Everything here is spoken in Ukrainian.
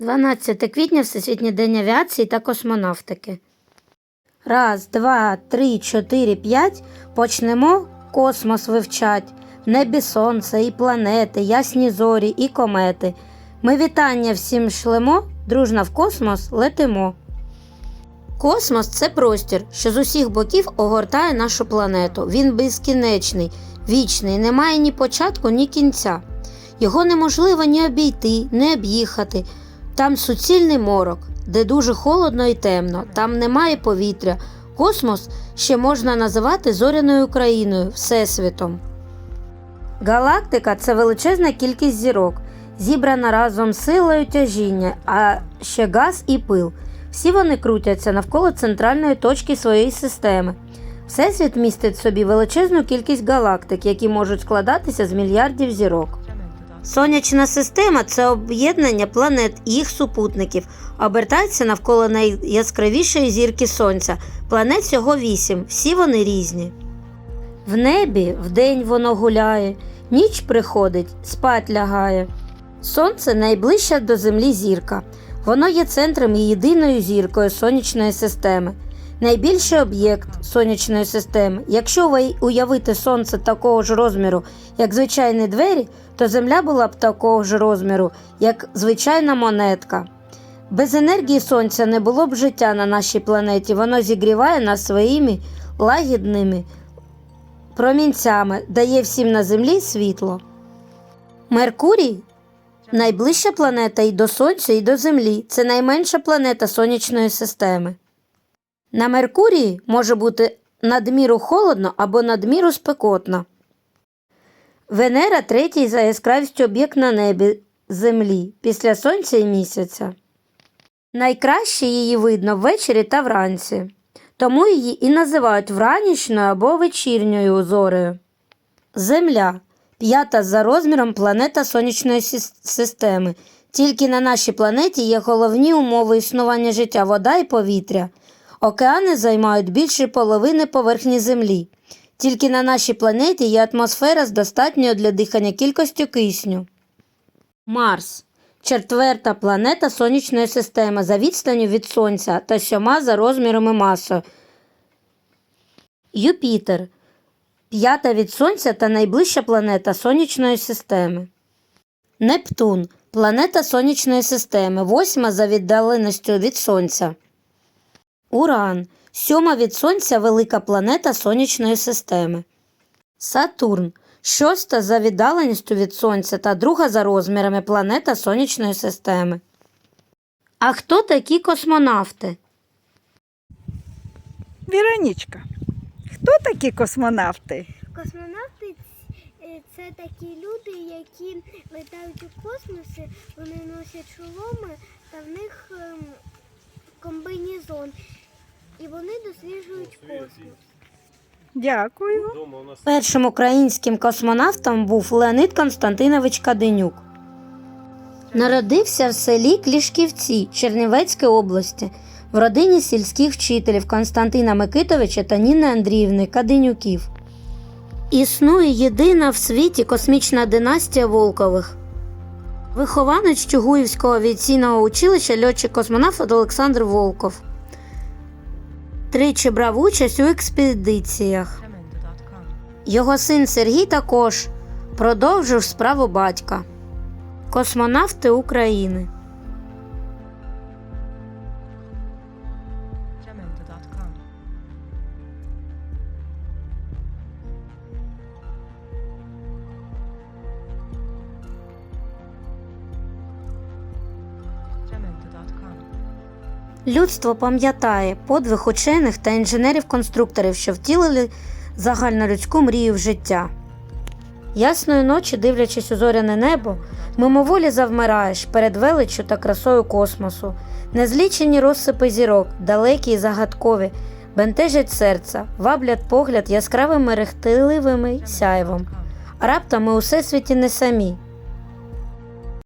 12 квітня Всесвітній день авіації та космонавтики. Раз, два, три, чотири, п'ять. Почнемо космос вивчать. В небі сонце і планети, ясні зорі і комети. Ми вітання всім шлемо, дружно в космос летимо. Космос це простір, що з усіх боків огортає нашу планету. Він безкінечний, вічний, не має ні початку, ні кінця. Його неможливо ні обійти, ні об'їхати. Там суцільний морок, де дуже холодно і темно, там немає повітря. Космос ще можна називати зоряною країною, Всесвітом. Галактика це величезна кількість зірок, зібрана разом силою тяжіння, а ще газ і пил. Всі вони крутяться навколо центральної точки своєї системи. Всесвіт містить в собі величезну кількість галактик, які можуть складатися з мільярдів зірок. Сонячна система це об'єднання планет і їх супутників, обертається навколо найяскравішої зірки Сонця. Планет всього вісім, всі вони різні. В небі вдень воно гуляє, ніч приходить, спать лягає. Сонце найближча до Землі зірка. Воно є центром і єдиною зіркою сонячної системи. Найбільший об'єкт сонячної системи. Якщо ви уявити сонце такого ж розміру, як звичайні двері, то Земля була б такого ж розміру, як звичайна монетка. Без енергії сонця не було б життя на нашій планеті. Воно зігріває нас своїми лагідними промінцями, дає всім на землі світло. Меркурій найближча планета і до Сонця, і до Землі. Це найменша планета сонячної системи. На Меркурії може бути надміру холодно або надміру спекотно. Венера третій за яскравістю об'єкт на небі Землі після Сонця і місяця. Найкраще її видно ввечері та вранці, тому її і називають вранішньою або вечірньою зорею. Земля п'ята за розміром планета сонячної системи. Тільки на нашій планеті є головні умови існування життя вода і повітря. Океани займають більше половини поверхні Землі. Тільки на нашій планеті є атмосфера з достатньою для дихання кількістю кисню. Марс четверта планета сонячної системи за відстанню від Сонця та сьома за розміром і масою. Юпітер п'ята від Сонця та найближча планета сонячної системи. Нептун планета сонячної системи, восьма за віддаленістю від Сонця. Уран сьома від Сонця велика планета сонячної системи. Сатурн шоста за віддаленістю від Сонця та друга за розмірами планета сонячної системи. А хто такі космонавти? Віронічка, хто такі космонавти? Космонавти е, це такі люди, які летають у космосі, вони носять шоломи та в них ем, комбінезон. І вони досліджують космос. Дякую. Першим українським космонавтом був Леонид Константинович Каденюк. Народився в селі Клішківці Чернівецької області в родині сільських вчителів Константина Микитовича та Ніни Андріївни Каденюків. Існує єдина в світі космічна династія Волкових. Вихованець Чугуївського авіаційного училища льотчик-космонавт Олександр Волков. Тричі брав участь у експедиціях. Його син Сергій також продовжив справу батька. Космонавти України. Людство пам'ятає подвиг учених та інженерів-конструкторів, що втілили загальнолюдську мрію в життя. Ясної ночі, дивлячись у зоряне небо, мимоволі завмираєш перед величчю та красою космосу. Незлічені розсипи зірок, далекі і загадкові, бентежать серця, ваблять погляд яскравим мерехтливим сяйвом. А раптом ми у всесвіті не самі.